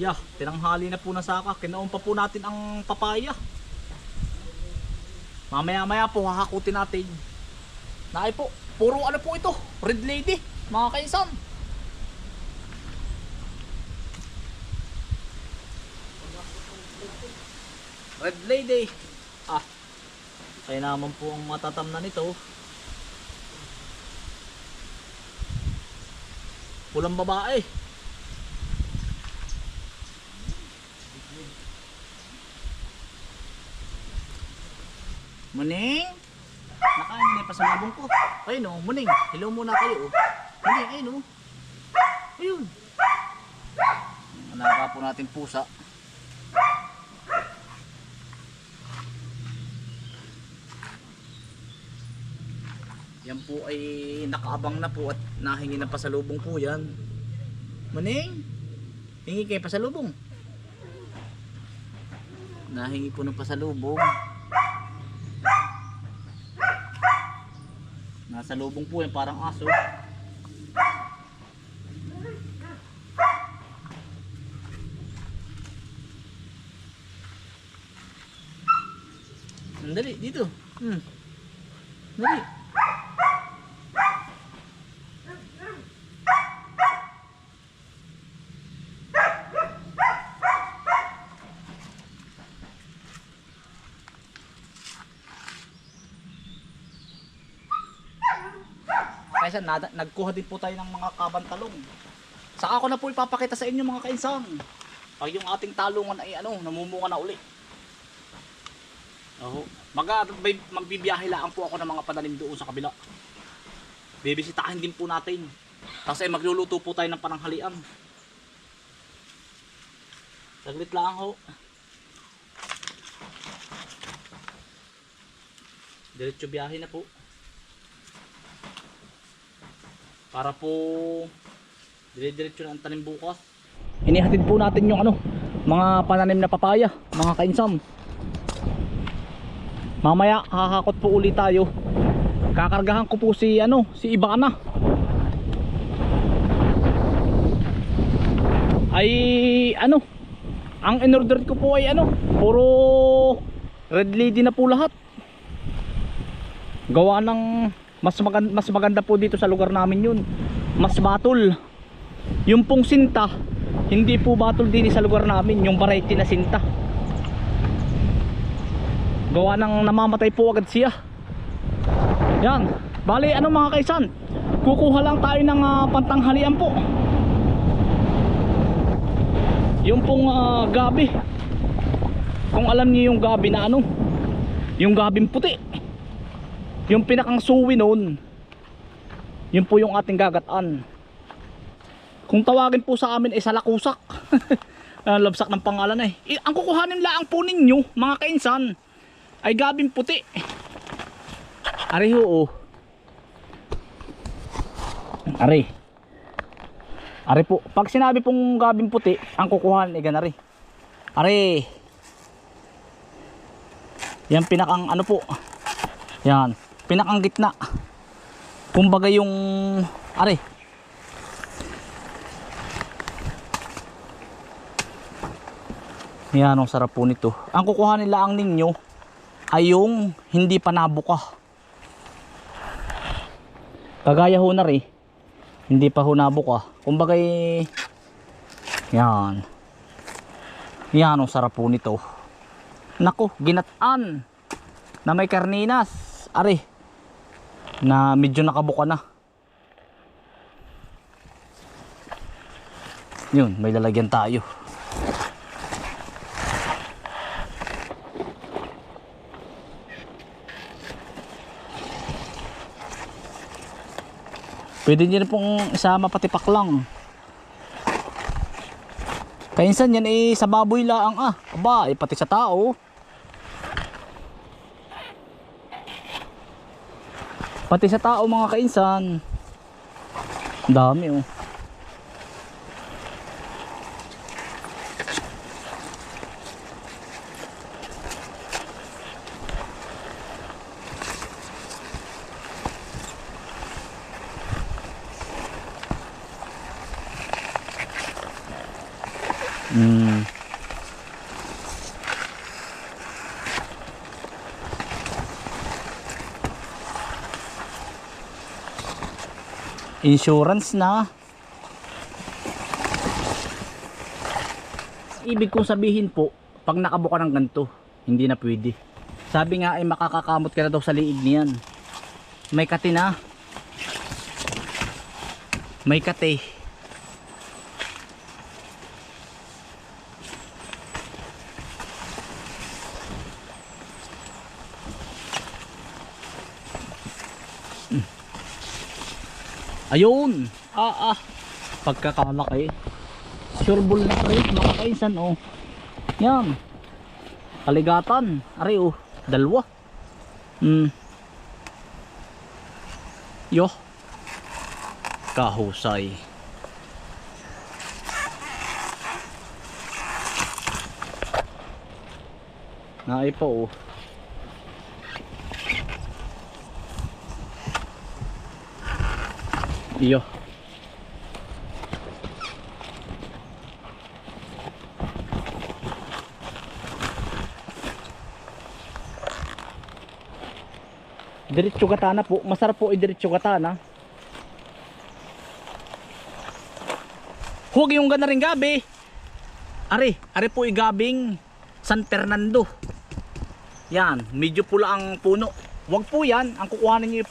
Yeah, tinanghali na po na saka. Kinaon pa po natin ang papaya. Mamaya maya po hahakutin natin. Naay po, puro ano po ito, red lady, mga kaisan. Red lady. Ah, kaya naman po ang matatam na nito. Pulang babae. Muning? Nakain na pa sa labong ko. Ayun o, Muning. Hello muna kayo o. Muning, ayun o. Ayun. Alaga po natin pusa. Yan po ay nakaabang na po at nahingi ng pasalubong po yan. Muning? Hingi kayo pasalubong. Nahingi po ng pasalubong. Nasa lubong po yan, parang aso. Dali, dito. Hmm. Dali. Kaysa nada, nagkuha din po tayo ng mga kabantalong. Saka ako na po ipapakita sa inyo mga kainsang. Pag yung ating talungan ay ano, namumunga na uli. Oh, may magbibiyahe lang po ako ng mga pananim doon sa kabila. Bibisitahin din po natin. Tapos ay magluluto po tayo ng pananghalian. Saglit lang ho. Diretso biyahe na po. Para po dire-diretso na ang tanim bukas. Inihatid po natin yung ano, mga pananim na papaya, mga kainsam. Mamaya hahakot po ulit tayo. Kakargahan ko po si ano, si Ibana. Ay ano, ang in-order ko po ay ano, puro red lady na po lahat. Gawa ng mas maganda, mas maganda po dito sa lugar namin yun. Mas batol. Yung pong sinta, hindi po batol din sa lugar namin, yung variety na sinta. Gawa ng namamatay po agad siya. Yan. Bali ano mga kaisan? Kukuha lang tayo ng ah, pantanghalian po. Yung pong ah, gabi. Kung alam niyo yung gabi na ano? Yung gabing puti yung pinakang suwi noon yun po yung ating gagataan kung tawagin po sa amin ay salakusak Ah, labsak ng pangalan eh. I- ang kukuhanin lang po ninyo mga kainsan ay gabing puti. Ari ho oh. Ari. Ari po. Pag sinabi pong gabing puti, ang kukuhanin ay ganari. Ari. Yan pinakang ano po. Yan. Pinakang gitna. Kumbaga yung ari. Yan ang sarap po nito. Ang kukuhanin lang ninyo ay yung hindi pa nabuka. Kagaya ho na rin, hindi pa ho nabuka. Kumbaga eh, yan. Yan ang sarap po nito. Nako, ginatan na may karninas. Are, na medyo nakabuka na. Yun, may lalagyan tayo. Pwede nyo rin pong isama pati paklang. Kainsan yan eh sa baboy laang ah. Aba, eh pati sa tao. Pati sa tao mga kainsan. Dami oh. Insurance na. Ibig kong sabihin po, pag nakabuka ng ganito, hindi na pwede. Sabi nga ay makakakamot ka na daw sa liig niyan. May kati na. May kati. Ayun. Ah ah. Pagkakalaki. Sureball na pre, mga oh. Yan. Kaligatan. Ari oh, dalawa. Hmm. Yo. Kahusay. Naay pa oh. Iyo. Diretso katana po. Masarap po i-diretso katana. Huwag yung gana rin gabi. Ari, ari po igabing San Fernando. Yan, medyo pula ang puno. Huwag po yan, ang kukuhanin niyo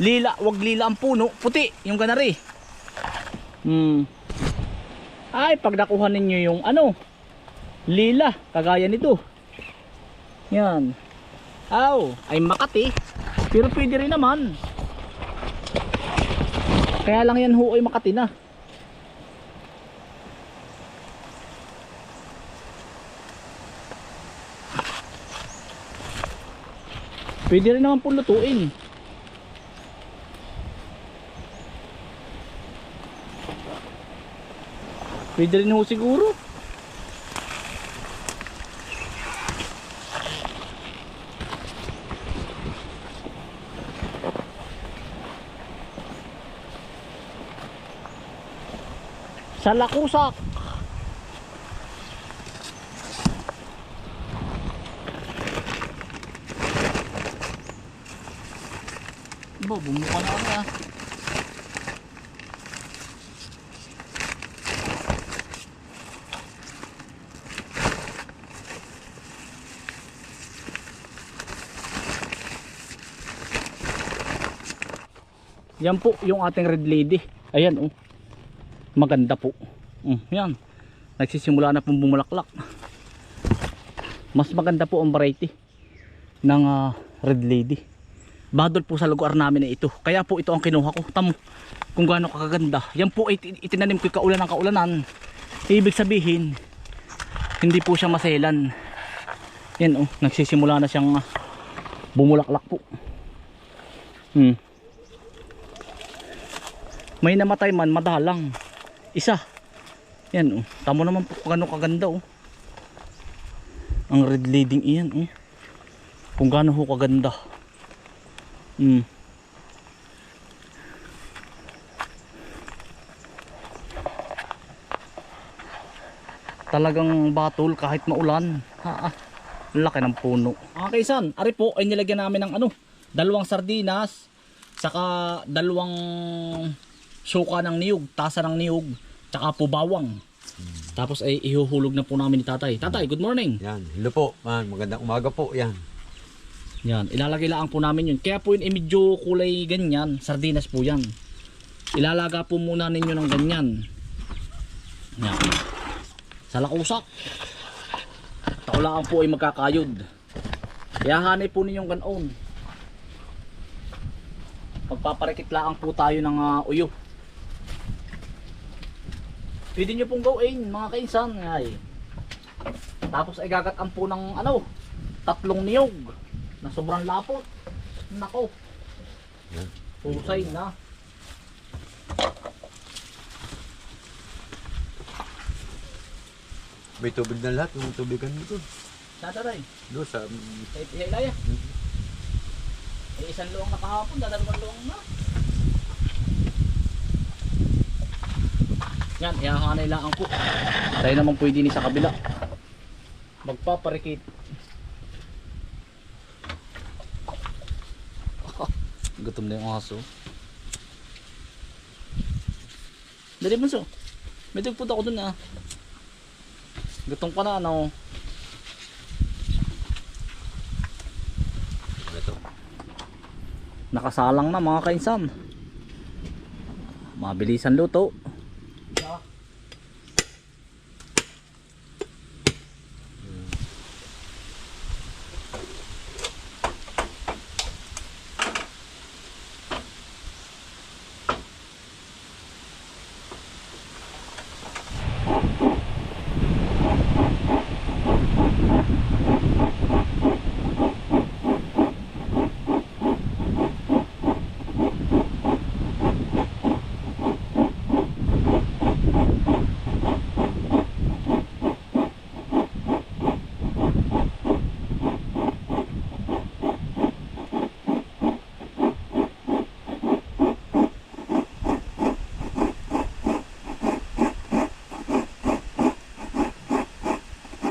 lila, wag lila ang puno, puti yung ganari. Hmm. Ay, pag nakuha ninyo yung ano, lila, kagaya nito. Yan. Aw, ay makati. Pero pwede rin naman. Kaya lang yan ho ay makati na. Pwede rin naman po lutuin. Pwede rin ho siguro. Sa lakusak. Ba, bumuka na kami ah. Yan po yung ating red lady. Ayan oh. Maganda po. Mm, yan. Nagsisimula na pong bumulaklak. Mas maganda po ang variety ng ah, red lady. Badol po sa lugar namin na ito. Kaya po ito ang kinuha ko. Tamo kung gaano kakaganda. Yan po it- itinanim ko kaulan ng kaulanan. Ibig sabihin, hindi po siya maselan. Yan oh, nagsisimula na siyang ah, bumulaklak po. Hmm. May namatay man, madalang. Isa. Yan oh. Tamo naman po kung gaano kaganda oh. Ang red leading iyan oh. Kung gaano ho kaganda. Hmm. Talagang batol kahit maulan. Ha, ah. Laki ng puno. Mga kaisan, ari po ay nilagyan namin ng ano, dalawang sardinas, saka dalawang suka ng niyog, tasa ng niyog, tsaka po bawang. Tapos ay ihuhulog na po namin ni tatay. Tatay, good morning. Yan, hello po, man. Magandang umaga po, yan. Yan, ilalagay lang po namin yun. Kaya po yun ay medyo kulay ganyan, sardinas po yan. Ilalaga po muna ninyo ng ganyan. Yan. Sa lakusak. Taulaan po ay magkakayod. Kaya hanay po ninyong ganon. Magpaparikit lang po tayo ng ah, uyo. Pwede nyo pong gawin mga kainsan. Ay. Tapos ay gagataan po ng ano, tatlong niyog na sobrang lapot. Nako. Husay na. May tubig na lahat, yung tubigan nito. Dadaray. Do sa Kahit ihilaya. Eh, isang luwang na kahapon, dadalawang luwang na. Yan, ihahanay lang po. Tayo naman pwede ni sa kabila. Magpaparikit. Gutom na yung aso. Dali bunso. May tagput ako dun ah. Gutom ka na ano. Nakasalang na mga kainsan. Mabilisan luto.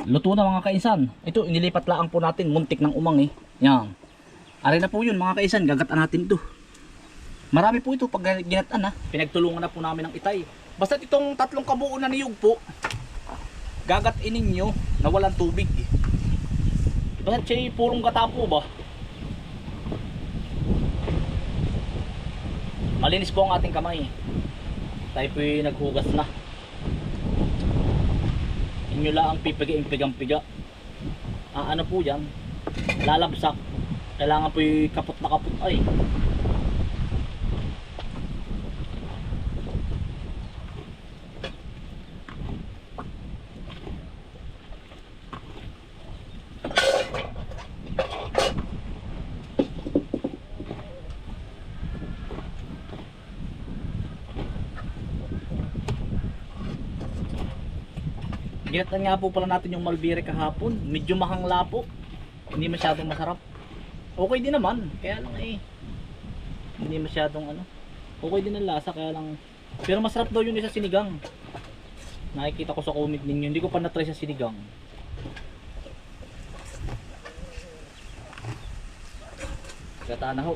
Luto na mga kainsan. Ito, inilipat lang po natin. Muntik ng umang eh. Yan. Aray na po yun mga kainsan. Gagatan natin to. Marami po ito pag ginatan ha. Pinagtulungan na po namin ng itay. Basta itong tatlong kabuo na niyog po. Gagainin nyo na walang tubig. Basta siya purong gata po ba? Malinis po ang ating kamay. Tayo po naghugas na inyo lang ang pipigain pigang-piga ah, ano po yan? Lalabsak. Kailangan po yung kapot na kapot. Ay Ginatan nga po pala natin yung malbire kahapon. Medyo mahangla po. Hindi masyadong masarap. Okay din naman. Kaya lang eh. Hindi masyadong ano. Okay din ang lasa kaya lang. Pero masarap daw yun sa sinigang. Nakikita ko sa comment ninyo. Hindi ko pa na-try sa sinigang. Gata na ho.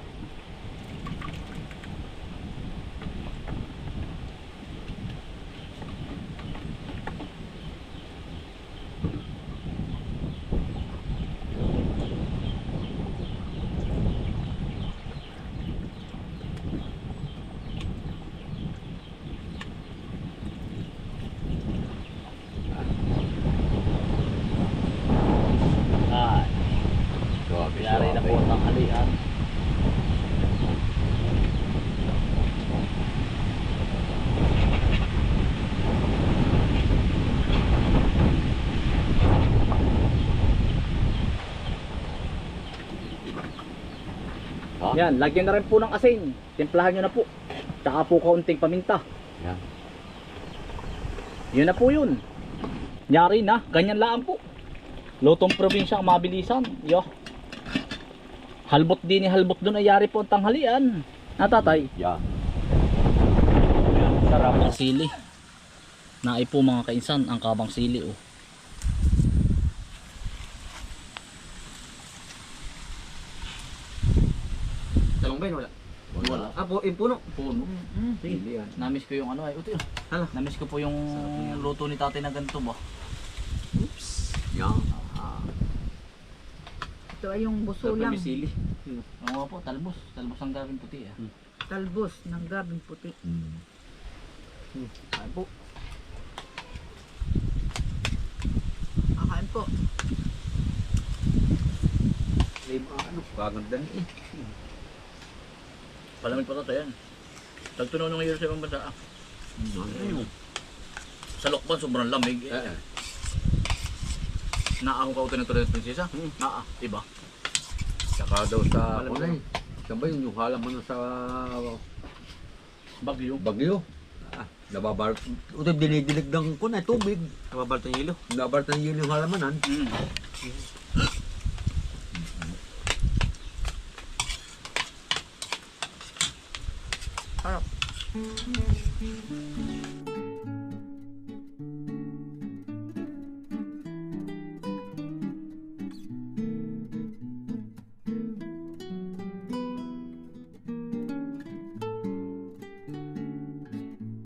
Ay, Grabe yari na po ang halian. Yan, lagyan na rin po ng asin. Timplahan nyo na po. Tsaka po kaunting paminta. Yan. Yun na po yun. Nyari na, ganyan lang po. Lutong probinsya ang mabilisan. Yo. Halbot din ni halbot doon ay yari po ang tanghalian. Natatay. Yan. Sarap ng sili. Naay po mga kainsan ang kabang sili oh. Talong ba yun? Wala. Wala. Ah, po, yung puno. Puno. Hindi yan. Namiss ko yung ano ay. Uti. Ano? Namiss ko po yung luto ni tatay na ganito ba. Oops. Yan. Ito ay yung buso lang. sili. Oo po, talbos. Talbos ang gawing puti ah. Talbos ng gabing puti. Hmm. Ay po. Akain po. Lima, ano, kaganda na eh. Palamig pa to yan. Tagtunaw ng ngayon sa ibang bansa ah. Ano? Sa Lokban sobrang lamig. Eh. Eh, Naaho ka uto ng Torres Princesa? Naa, iba. saka daw sa, Malamig kunay. Saan ba yun yung halaman sa Bagyo. Bagyo? Ah, nababar. Ito dinidilig ng kunay, tubig. Nababalto yung hilo. Nabartan yun yung halamanan. Mm. Thank you.